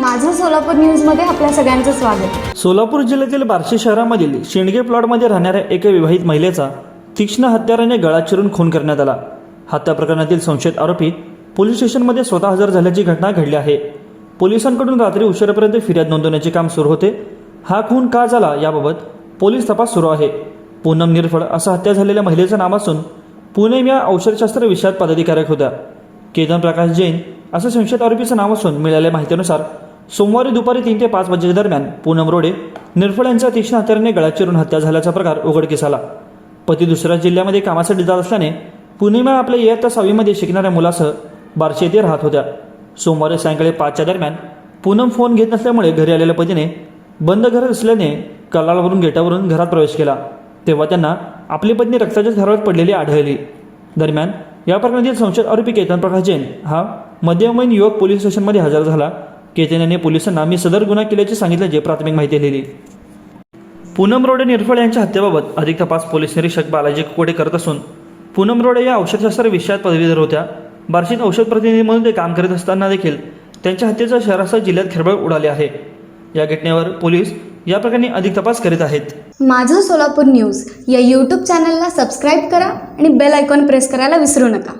माझं सोलापूर न्यूजमध्ये आपल्या सगळ्यांचं स्वागत. सोलापूर जिल्ह्यातील बार्शी शहरामधील शेंडगे प्लॉटमध्ये राहणाऱ्या एका विवाहित महिलेचा तीक्ष्ण हत्याराने गळा चिरून खून करण्यात आला. हत्या प्रकरणातील संशयित आरोपी पोलीस स्टेशनमध्ये स्वतः हजर झाल्याची घटना घडली आहे. पोलिसांकडून रात्री उशिरापर्यंत फिर्याद नोंदवण्याचे काम सुरू होते. हा खून का झाला याबाबत पोलीस तपास सुरू आहे. पूनम निरफळ असं हत्या झालेल्या महिलेचं नाव असून पुणे या औषधशास्त्र विषयात पदाधिकारक होत्या. केतन प्रकाश जैन असं संशयित आरोपीचं नाव असून मिळालेल्या माहितीनुसार सोमवारी दुपारी तीन ते पाच वाजेच्या दरम्यान पूनम रोडे निरफळ यांच्या तीक्ष्ण हत्याराने गळा चिरून हत्या झाल्याचा प्रकार उघडकीस आला पती दुसऱ्या जिल्ह्यामध्ये कामासाठी जात असल्याने पूर्णिमा आपल्या इयत्ता सहावीमध्ये शिकणाऱ्या मुलासह बार्शी येथे राहत होत्या. सोमवारी सायंकाळी पाचच्या दरम्यान पूनम फोन घेत नसल्यामुळे घरी आलेल्या पतीने बंद घर असल्याने कलाळवरून गेटावरून घरात प्रवेश केला. तेव्हा त्यांना आपली पत्नी रक्ताच्या थरावर पडलेली आढळली. दरम्यान या प्रकरणातील संशयित आरोपी केतन प्रकाश जैन हा मध्यमयीन युवक पोलीस स्टेशनमध्ये हजर झाला. केतन यांनी पोलिसांना मी सदर गुन्हा केल्याचे सांगितल्याचे प्राथमिक माहिती दिली. पूनम रोडे निरफळ यांच्या हत्येबाबत अधिक तपास पोलीस निरीक्षक बालाजी कोडे करत असून पूनम रोडे या औषधशास्त्र विषयात पदवीधर होत्या. बार्शीत औषध प्रतिनिधी म्हणून ते काम करीत असताना देखील त्यांच्या हत्येचा शहरासह जिल्ह्यात खळबळ उडाली आहे. या घटनेवर पोलीस या प्रकरणी अधिक तपास करीत आहेत. माझं सोलापूर न्यूज या यूट्यूब चॅनलला सबस्क्राईब करा आणि बेल आयकॉन प्रेस करायला विसरू नका.